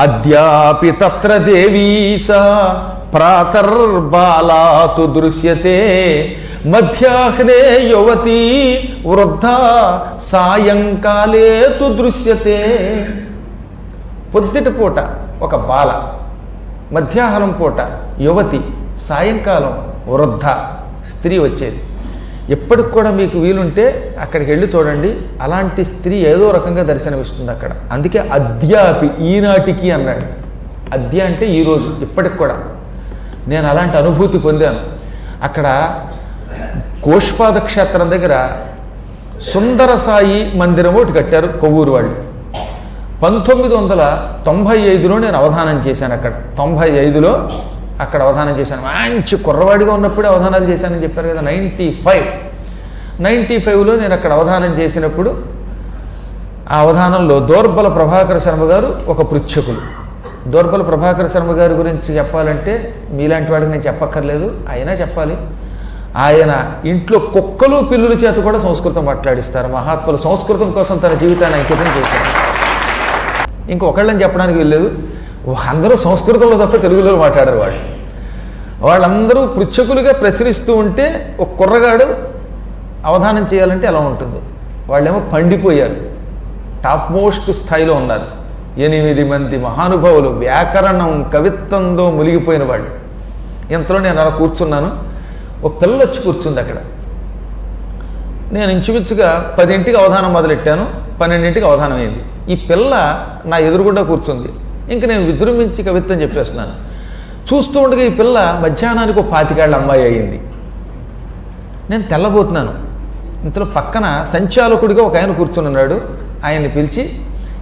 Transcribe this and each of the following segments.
అద్యాపి తత్ర దేవీ సా ప్రాతర్బాలాతు దృశ్యతే మధ్యాహ్నే యువతి వృద్ధ సాయంకాలే తు దృశ్యతే. పొద్దుటి పూట ఒక బాల మధ్యాహ్నం పూట యువతి సాయంకాలం వృద్ధ స్త్రీ వచ్చేది. ఎప్పటికి కూడా మీకు వీలుంటే అక్కడికి వెళ్ళి చూడండి. అలాంటి స్త్రీ ఏదో రకంగా దర్శనమిస్తుంది అక్కడ. అందుకే అద్యాపి ఈనాటికి అన్నాడు. అద్య అంటే ఈరోజు ఇప్పటికి కూడా. నేను అలాంటి అనుభూతి పొందాను. అక్కడ కోష్పాద క్షేత్రం దగ్గర సుందర సాయి మందిరం ఒకటి కట్టారు కొవ్వూరు వాళ్ళు. పంతొమ్మిది వందల తొంభై ఐదులో నేను అవధానం చేశాను అక్కడ. తొంభై ఐదులో అక్కడ అవధానం చేశాను. మంచి కుర్రవాడిగా ఉన్నప్పుడే అవధానాలు చేశానని చెప్పారు కదా నైంటీ ఫైవ్ నైంటీ ఫైవ్లో నేను అక్కడ అవధానం చేసినప్పుడు ఆ అవధానంలో దోర్బల ప్రభాకర శర్మ గారు ఒక పృచ్ఛకులు. దోర్బల ప్రభాకర శర్మ గారి గురించి చెప్పాలంటే మీలాంటి వాడికి నేను చెప్పక్కర్లేదు అయినా చెప్పాలి. ఆయన ఇంట్లో కుక్కలు పిల్లుల చేత కూడా సంస్కృతం మాట్లాడిస్తారు. మహాత్ములు సంస్కృతం కోసం తన జీవితాన్ని అంకితం చేశారు. ఇంకొకళ్ళని చెప్పడానికి వెళ్ళలేదు అందరూ సంస్కృతంలో తప్ప తెలుగులో మాట్లాడారు వాళ్ళు. వాళ్ళందరూ పృచ్ఛకులుగా ప్రసరిస్తూ ఉంటే ఒక కుర్రగాడు అవధానం చేయాలంటే ఎలా ఉంటుంది. వాళ్ళేమో పండిపోయారు. టాప్ మోస్ట్ స్థాయిలో ఉన్నారు. ఎనిమిది మంది మహానుభావులు వ్యాకరణం కవిత్వంతో మునిగిపోయిన వాళ్ళు. ఇంతలో నేను అలా కూర్చున్నాను. ఒక పిల్ల వచ్చి కూర్చుంది అక్కడ. నేను ఇంచుమించుగా పదింటికి అవధానం మొదలెట్టాను. పన్నెండింటికి అవధానం అయింది ఈ పిల్ల నా ఎదురుగుండా కూర్చుంది. ఇంక నేను విజృంభించి కవిత్వం చెప్పేస్తున్నాను. చూస్తూ ఉండగా ఈ పిల్ల మధ్యాహ్నానికి ఒక పాతికేళ్ళ అమ్మాయి అయ్యింది. నేను తెల్లబోతున్నాను. ఇంతలో పక్కన సంచాలకుడిగా ఒక ఆయన కూర్చున్నాడు ఆయన్ని పిలిచి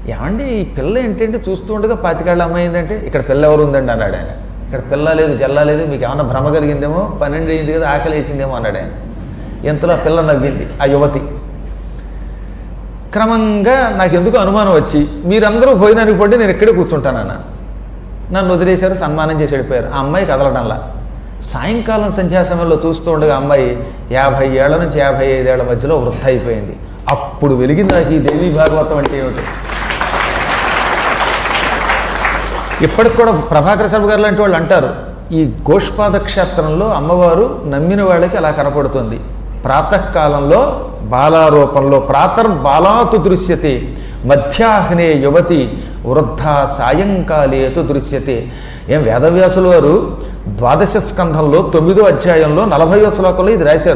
ఏమండి ఈ పిల్ల ఏంటంటే చూస్తూ ఉండగా పాతికేళ్ళ అమ్మాయి ఏంటంటే ఇక్కడ పిల్ల ఎవరు ఉందండి? అన్నాడు ఆయన. ఇక్కడ పిల్ల లేదు జల్లా లేదు మీకు ఏమన్నా భ్రమ కలిగిందేమో? పన్నెండు అయింది కదా ఆకలి వేసిందేమో అన్నాడు ఆయన. ఇంతలో పిల్ల నవ్వింది. ఆ యువతి క్రమంగా నాకు ఎందుకు అనుమానం వచ్చి మీరందరూ భోజనానికి పడి నేను ఇక్కడే కూర్చుంటానన్నా నన్ను వదిలేశారు సన్మానం చేసి వెళ్ళిపోయారు. ఆ అమ్మాయి కదలడంలా. సాయంకాలం సంధ్యా సమయంలో చూస్తూ ఉండగా అమ్మాయి యాభై ఏళ్ళ నుంచి యాభై ఐదేళ్ళ మధ్యలో వృద్ధ అయిపోయింది. అప్పుడు వెలిగింది నాకు ఈ దేవి భాగవతం అంటే ఏమిటి? ఇప్పటికి కూడా ప్రభాకర శర్మ గారు లాంటి వాళ్ళు అంటారు ఈ గోష్పాద క్షేత్రంలో అమ్మవారు నమ్మిన వాళ్ళకి అలా కనపడుతుంది. ప్రాతకాలంలో బాలారూపంలో ప్రాతర్ బాలాతు దృశ్యతే మధ్యాహ్నే యువతి వృద్ధ సాయంకాలేతు దృశ్యతే. ఏం వేదవ్యాసుల వారు ద్వాదశ స్కంధంలో తొమ్మిదో అధ్యాయంలో నలభయో శ్లోకంలో ఇది రాశారు.